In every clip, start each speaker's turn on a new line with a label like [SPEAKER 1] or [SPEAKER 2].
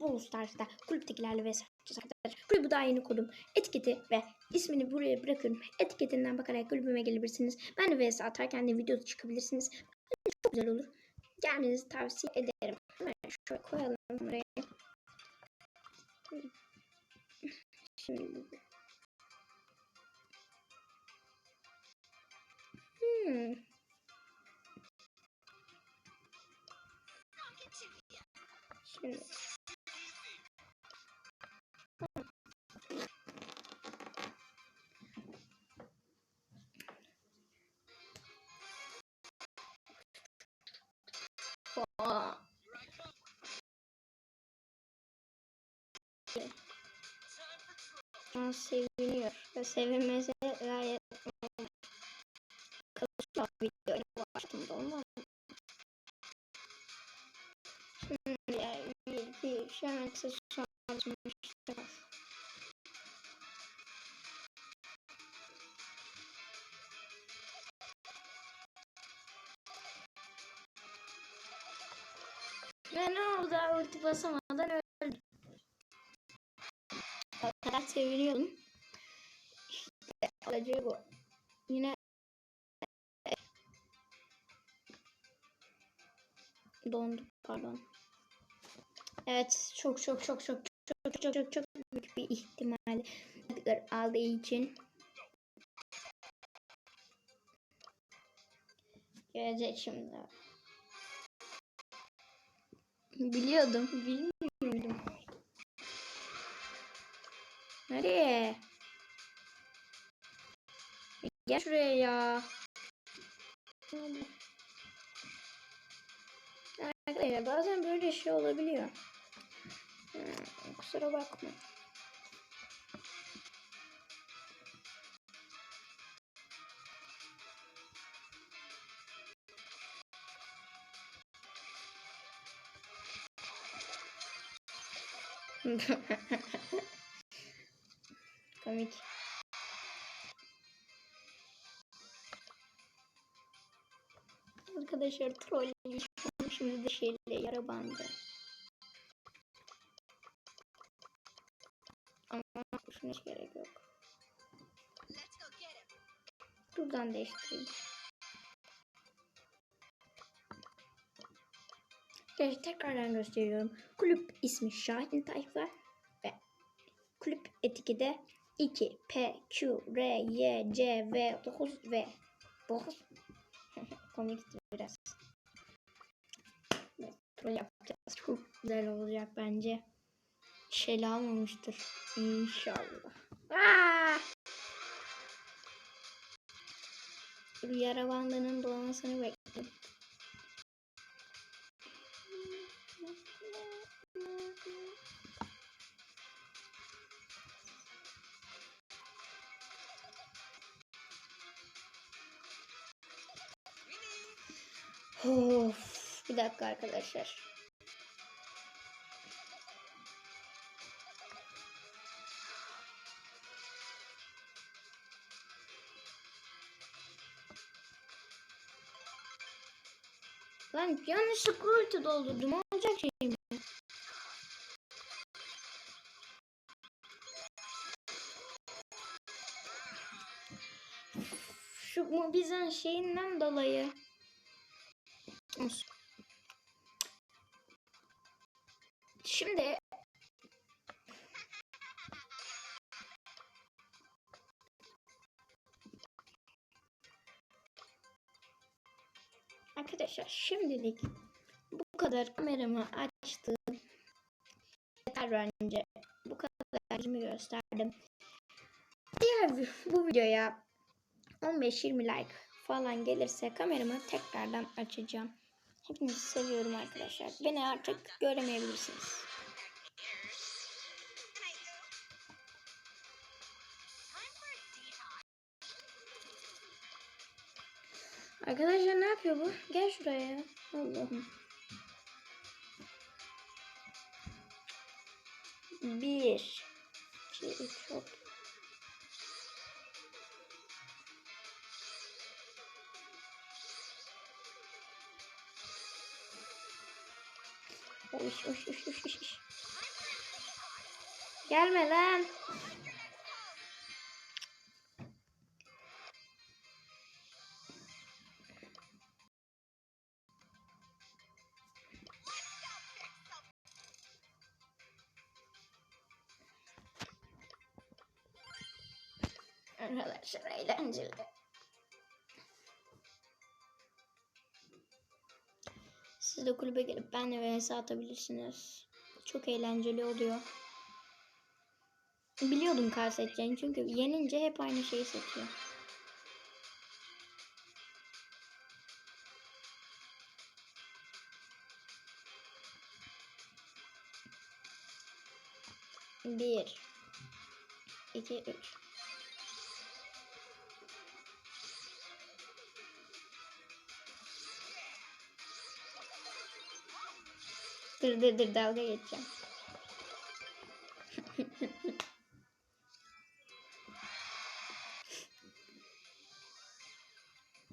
[SPEAKER 1] Brawl Stars'ta kulüptekilerle vs atacağız arkadaşlar. Kulübü daha yeni kurdum. Etiketi ve ismini buraya bırakıyorum. Etiketinden bakarak kulübüme gelebilirsiniz. Ben de vs atarken de video çıkabilirsiniz. Çok güzel olur. Gelmenizi tavsiye ederim. Hemen şöyle koyalım buraya. Şimdi Hmm. Şimdi. Seviniyor. Ve sevinmesi gayet normal. Kılıçla videoya başladım da ondan. Şimdi bir, sonra Ve ne oldu? Ulti basamadan öldüm. Seviniyordum. İşte olacağı bu. Yine dondu pardon. Evet çok çok çok çok çok çok çok çok büyük bir ihtimal aldığı için gelecek şimdi. Biliyordum, bilmiyordum. Nereye? Gel şuraya ya. Arkadaşlar bazen böyle şey olabiliyor. Hmm, kusura bakma. Komik. Arkadaşlar troll şimdi de şeyle yara bandı. Ama şuna hiç gerek yok. Buradan değiştireyim. Arkadaşlar tekrardan gösteriyorum. Kulüp ismi Şahin Tayfa ve kulüp etiketi 2 P Q R Y C V 9 V 9 komikti biraz. Evet, troll yapacağız. Çok güzel olacak bence. Şeyle almamıştır. İnşallah. Aa! Yara bandının dolanmasını bekliyorum. Of, bir dakika arkadaşlar. Lan yanlışlıkla ulti doldurdum. Olacak şey mi? Şu Mobizan şeyinden dolayı. Olsun. Şimdi Arkadaşlar şimdilik bu kadar kameramı açtım. Yeter bence. Bu kadar yüzümü gösterdim. Diğer bu videoya 15-20 like falan gelirse kameramı tekrardan açacağım. Hepinizi seviyorum arkadaşlar. Beni artık göremeyebilirsiniz. Arkadaşlar ne yapıyor bu? Gel şuraya. Allah'ım. Bir. iki, üç, hop. Uş uş uş uş uş. Gelme lan. Arkadaşlar eğlenceli. Siz de kulübe gelip benle vs atabilirsiniz. Çok eğlenceli oluyor. Biliyordum kar seçeceğini çünkü yenince hep aynı şeyi seçiyor. Bir, iki, üç. Dur dur dur dalga geçeceğim.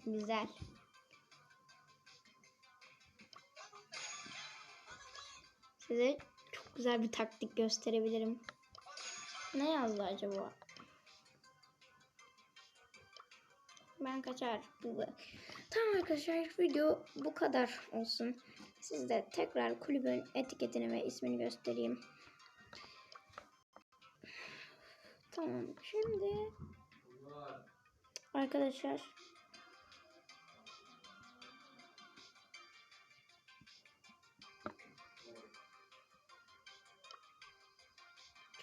[SPEAKER 1] Güzel. Size çok güzel bir taktik gösterebilirim. Ne yazdı acaba? Ben kaçar. Tamam arkadaşlar video bu kadar olsun. Siz de tekrar kulübün etiketini ve ismini göstereyim. Tamam şimdi arkadaşlar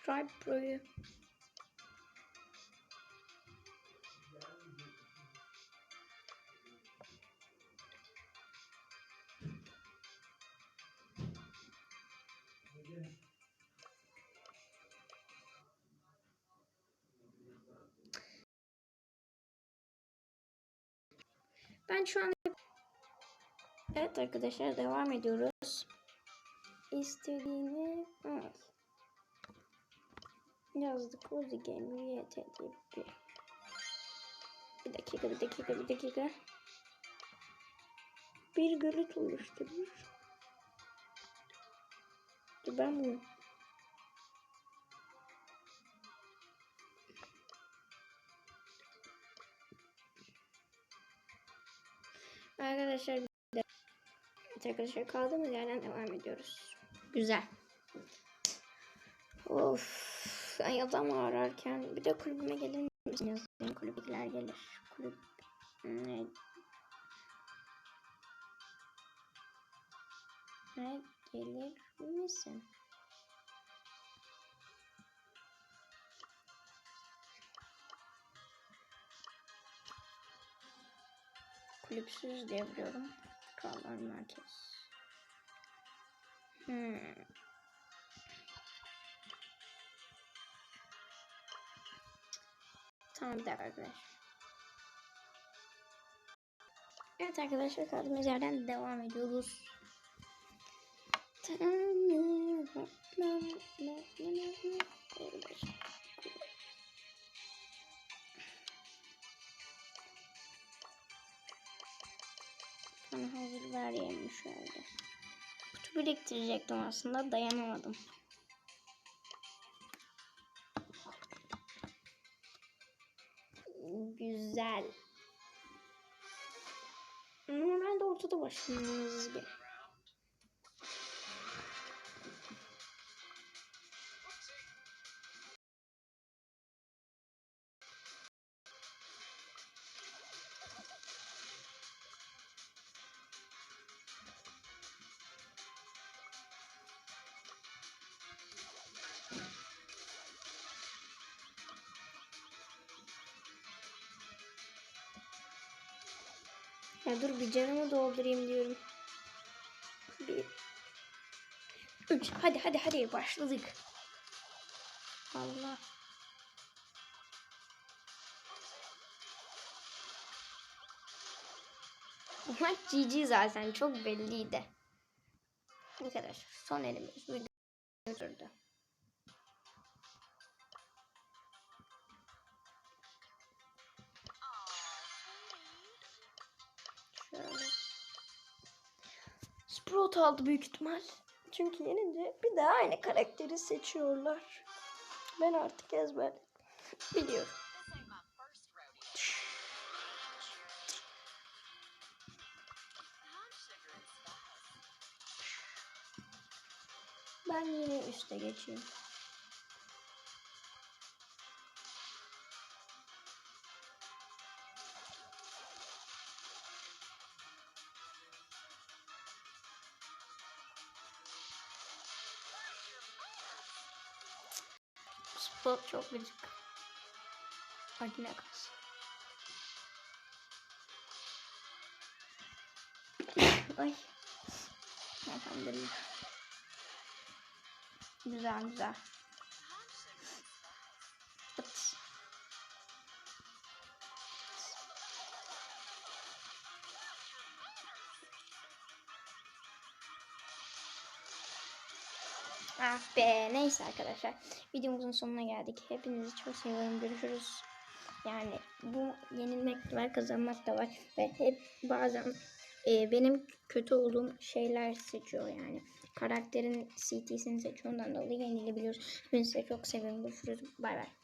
[SPEAKER 1] Tribe Pro'yu Ben şu an Evet arkadaşlar devam ediyoruz. İstediğini al. Yazdık Cozy Game YT diye bir. Dakika bir dakika bir dakika. Bir görüntü oluşturmuş. Dur ben bunu Arkadaşlar de arkadaşlar kaldığımız yerden devam ediyoruz. Güzel. Of. Ay adam ararken bir de kulübüme gelir misiniz? Benim kulüptekiler gelir. Kulüp ne? Ne gelir misin? Kulüpsüz diye biliyorum. Kurallar merkez. Hmm. Tamam bir dakika arkadaşlar. Evet arkadaşlar kaldığımız yerden devam ediyoruz. Bana şöyle. Kutu biriktirecektim aslında dayanamadım. Güzel. Normalde ortada başlamamız bir. Ya dur bir canımı doldurayım diyorum. Bir. Üç. Hadi hadi hadi başladık. Allah. Maç GG zaten çok belliydi. Arkadaşlar son elimiz video Sprout aldı büyük ihtimal. Çünkü yenince bir daha aynı karakteri seçiyorlar. Ben artık ezber biliyorum. Ben yine üste geçeyim. Çok gıcık. Hadi ne kalsın. Ay. Elhamdülillah. Güzel güzel. Ah be neyse arkadaşlar videomuzun sonuna geldik. Hepinizi çok seviyorum. Görüşürüz. Yani bu yenilmek de var kazanmak da var ve hep bazen e, benim kötü olduğum şeyler seçiyor yani. Karakterin CT'sini seçiyor ondan dolayı yenilebiliyoruz. Hepinizi çok seviyorum. Görüşürüz. Bay bay.